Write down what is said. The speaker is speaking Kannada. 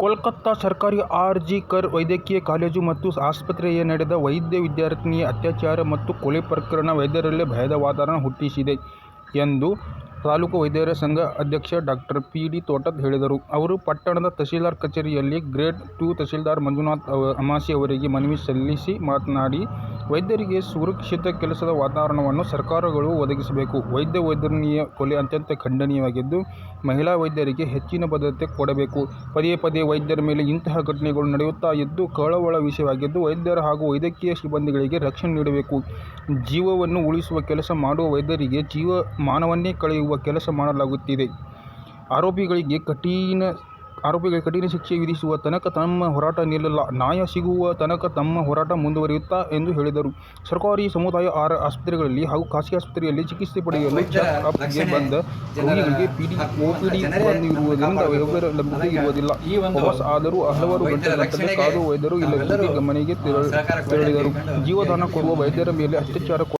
ಕೋಲ್ಕತ್ತಾ ಸರ್ಕಾರಿ ಆರ್. ಜಿ. ಕರ್ ವೈದ್ಯಕೀಯ ಕಾಲೇಜು ಮತ್ತು ಆಸ್ಪತ್ರೆಯಲ್ಲಿ ನಡೆದ ವೈದ್ಯ ವಿದ್ಯಾರ್ಥಿನಿಯ ಅತ್ಯಾಚಾರ ಮತ್ತು ಕೊಲೆ ಪ್ರಕರಣ ವೈದ್ಯರಲ್ಲೇ ಭಯದ ವಾತಾವರಣ ಹುಟ್ಟಿಸಿದೆ ಎಂದು ತಾಲೂಕು ವೈದ್ಯರ ಸಂಘ ಅಧ್ಯಕ್ಷ ಡಾಕ್ಟರ್ ಪಿ. ಡಿ. ತೋಟದ್ ಹೇಳಿದರು. ಅವರು ಪಟ್ಟಣದ ತಹಶೀಲ್ದಾರ್ ಕಚೇರಿಯಲ್ಲಿ ಗ್ರೇಡ್ ಟು ತಹಶೀಲ್ದಾರ್ ಮಂಜುನಾಥ್ ಅಮಾಸಿ ಅವರಿಗೆ ಮನವಿ ಸಲ್ಲಿಸಿ ಮಾತನಾಡಿ, ವೈದ್ಯರಿಗೆ ಸುರಕ್ಷಿತ ಕೆಲಸದ ವಾತಾವರಣವನ್ನು ಸರ್ಕಾರಗಳು ಒದಗಿಸಬೇಕು. ವೈದ್ಯ ವೈದ್ಯನೀಯ ಕೊಲೆ ಅತ್ಯಂತ ಖಂಡನೀಯವಾಗಿದ್ದು, ಮಹಿಳಾ ವೈದ್ಯರಿಗೆ ಹೆಚ್ಚಿನ ಭದ್ರತೆ ಕೊಡಬೇಕು. ಪದೇ ಪದೇ ವೈದ್ಯರ ಮೇಲೆ ಇಂತಹ ಘಟನೆಗಳು ನಡೆಯುತ್ತಾ ಇದ್ದು ಕಳವಳ ವಿಷಯವಾಗಿದ್ದು, ವೈದ್ಯರು ಹಾಗೂ ವೈದ್ಯಕೀಯ ಸಿಬ್ಬಂದಿಗಳಿಗೆ ರಕ್ಷಣೆ ನೀಡಬೇಕು. ಜೀವವನ್ನು ಉಳಿಸುವ ಕೆಲಸ ಮಾಡುವ ವೈದ್ಯರಿಗೆ ಜೀವ ಮಾನವನ್ನೇ ಕಳೆಯುವ ಕೆಲಸ ಮಾಡಲಾಗುತ್ತಿದೆ. ಆರೋಪಿಗಳಿಗೆ ಕಠಿಣ ಶಿಕ್ಷೆ ವಿಧಿಸುವ ತನಕ ತಮ್ಮ ಹೋರಾಟ ನಿಲ್ಲಲ್ಲ. ನ್ಯಾಯ ಸಿಗುವ ತನಕ ತಮ್ಮ ಹೋರಾಟ ಮುಂದುವರಿಯುತ್ತಾ ಎಂದು ಹೇಳಿದರು. ಸರ್ಕಾರಿ, ಸಮುದಾಯ ಆಸ್ಪತ್ರೆಗಳಲ್ಲಿ ಹಾಗೂ ಖಾಸಗಿ ಆಸ್ಪತ್ರೆಯಲ್ಲಿ ಚಿಕಿತ್ಸೆ ಪಡೆಯಲು ಚೆಕ್ ಬಂದ ರೋಗಿಗಳಿಗೆ ಒಪಿಡಿ ಓಪಿಡಿ ಇರುವುದರಿಂದ ವೈದ್ಯರ ಲಭ್ಯತೆ ಇರುವುದಿಲ್ಲ. ಆದರೂ ಹಲವಾರು ಗಂಟೆಗಟ್ಟಲೆ ಕಾದು ವೈದ್ಯರು ಇಲ್ಲದಿದ್ದರೆ ಮನೆಗೆ ತೆರಳಿದರು. ಜೀವದಾನ ಕೊಡುವ ವೈದ್ಯರ ಮೇಲೆ ಅತ್ಯಾಚಾರ,